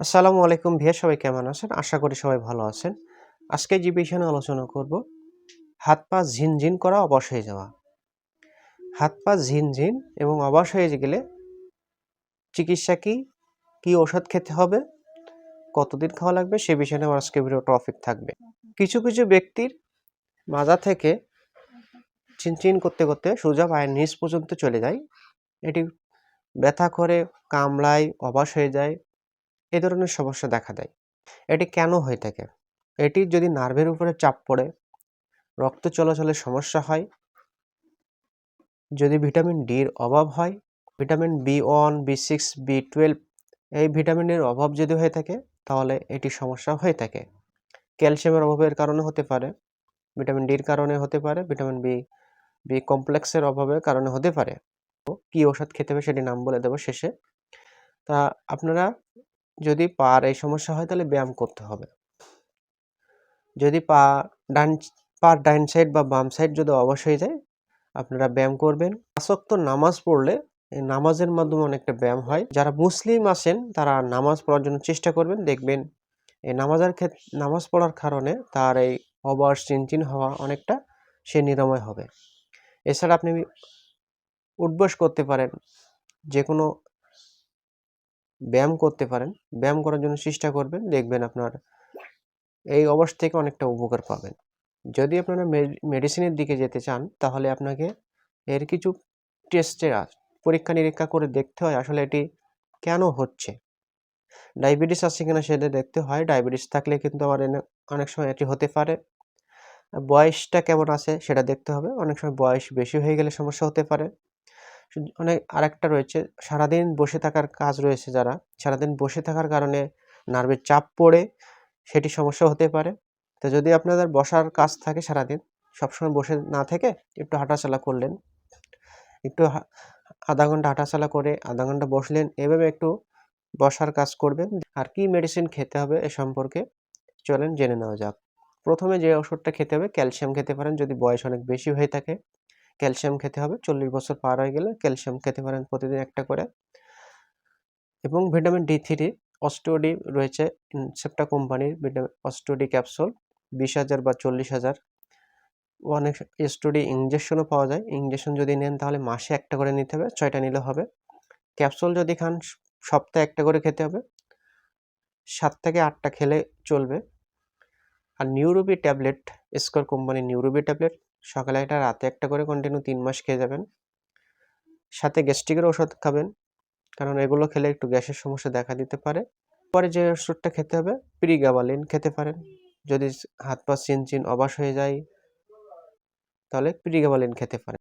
আসসালামু আলাইকুম ভিয়া, সবাই কেমন আছেন? আশা করি সবাই ভালো আছেন। আজকে যে বিষয়ে আলোচনা করব, হাত পা ঝিনঝিন করা অবশ হয়ে যাওয়া। হাত পা ঝিনঝিন এবং অবশ হয়ে গেলে চিকিৎসা কি? কি ওষুধ খেতে হবে? কতদিন খাওয়া লাগবে? সে বিষয়ে আমার আজকে ভিডিও টপিক থাকবে। কিছু কিছু ব্যক্তির মাজা থেকে চিনচিন করতে করতে সোজা পায়ের নিচ পর্যন্ত চলে যায়। এটি ব্যথা করে, কামড়ায়, অবাস হয়ে যায়। এ ধরনের সমস্যা দেখা দেয়। এটি কেন হয়ে থাকে? এটি যদি নার্ভের উপরে চাপ পড়ে, রক্ত চলাচলের সমস্যা হয়, যদি ভিটামিন ডির অভাব হয়, vitamin B one, B six, B twelve এই ভিটামিনের অভাব যদি হয়ে থাকে, তাহলে এটি সমস্যা হয়ে থাকে। ক্যালসিয়ামের অভাবের কারণে হতে পারে, ভিটামিন ডির কারণে হতে পারে, ভিটামিন বি বি কমপ্লেক্সের অভাবের কারণে হতে পারে। কি ওষুধ খেতে হবে সেটি নাম বলে দেবো শেষে। তা আপনারা যদি পার এই সমস্যা হয়, তাহলে ব্যায়াম করতে হবে। যদি পা ডান, পার ডাইন সাইড বা বাম সাইড যদি অবশ হয়ে যায়, আপনারা ব্যায়াম করবেন। আসক্ত নামাজ পড়লে এই নামাজের মাধ্যমে অনেকটা ব্যায়াম হয়। যারা মুসলিম আছেন, তারা নামাজ পড়ার জন্য চেষ্টা করবেন। দেখবেন এই নামাজের ক্ষেত্রে নামাজ পড়ার কারণে তার এই অবশ, চিনচিন হওয়া অনেকটা সে নিরাময় হবে। এছাড়া আপনি উঠবস করতে পারেন। যে কোনো ব্যায়াম করতে পারেন। ব্যায়াম করার জন্য চেষ্টা করবেন, দেখবেন আপনার এই অবস্থা থেকে অনেকটা উপকার পাবেন। যদি আপনারা মেডিসিনের দিকে যেতে চান, তাহলে আপনাকে এর কিছু টেস্টের পরীক্ষা নিরীক্ষা করে দেখতে হয় আসলে এটি কেন হচ্ছে। ডায়াবেটিস আছে কিনা সেটা দেখতে হয়। ডায়াবেটিস থাকলে কিন্তু আমার অনেক সময় এটি হতে পারে। বয়সটা কেমন আছে সেটা দেখতে হবে। অনেক সময় বয়স বেশি হয়ে গেলে সমস্যা হতে পারে। অনেক আরেকটা রয়েছে। সারাদিন বসে থাকার কাজ রয়েছে যারা। সারাদিন বসে থাকার কারণে নার্ভের চাপ পড়ে, সেটি সমস্যা হতে পারে। তো যদি আপনাদের বসার কাজ থাকে সারাদিন, সবসময় বসে না থেকে একটু হাঁটাচলা করলেন। একটু আধা ঘণ্টা হাঁটাচলা করে আধা ঘণ্টা বসলেন, এভাবে একটু বসার কাজ করবেন। আর কি মেডিসিন খেতে হবে এ সম্পর্কে চলেন জেনে নেওয়া যাক। প্রথমে যে ওষুধটা খেতে হবে, ক্যালসিয়াম খেতে পারেন যদি বয়স অনেক বেশি হয়ে থাকে। ক্যালসিয়াম খেতে হবে। চল্লিশ বছর পার হয়ে গেলে ক্যালসিয়াম খেতে পারেন প্রতিদিন একটা করে। এবং ভিটামিন ডি থ্রি অস্টোডি রয়েছে সেপ্টা কোম্পানির ভিটামিন অস্টোডি ক্যাপসুল, বিশ হাজার বা চল্লিশ হাজার। অনেক স্টোডি ইঞ্জেকশনও পাওয়া যায়। ইঞ্জেকশন যদি নেন তাহলে মাসে একটা করে নিতে হবে, ছয়টা নিলে হবে। ক্যাপসুল যদি খান, সপ্তাহে একটা করে খেতে হবে। সাত থেকে আটটা খেলে চলবে। আর নিউরোবি ট্যাবলেট স্কোর কোম্পানির নিউরোবি ট্যাবলেট সকালে একটা, রাতে একটা করে কন্টিনিউ তিন মাস খেয়ে যাবেন। সাথে গ্যাস্ট্রিকের ওষুধ খাবেন, কারণ এগুলো খেলে একটু গ্যাসের সমস্যা দেখা দিতে পারে। পরে যে ওষুধটা খেতে হবে প্রিগাবালিন খেতে পারেন। যদি হাত পা চিন চিন অবাস হয়ে যায়, তাহলে প্রিগাবালিন খেতে পারেন।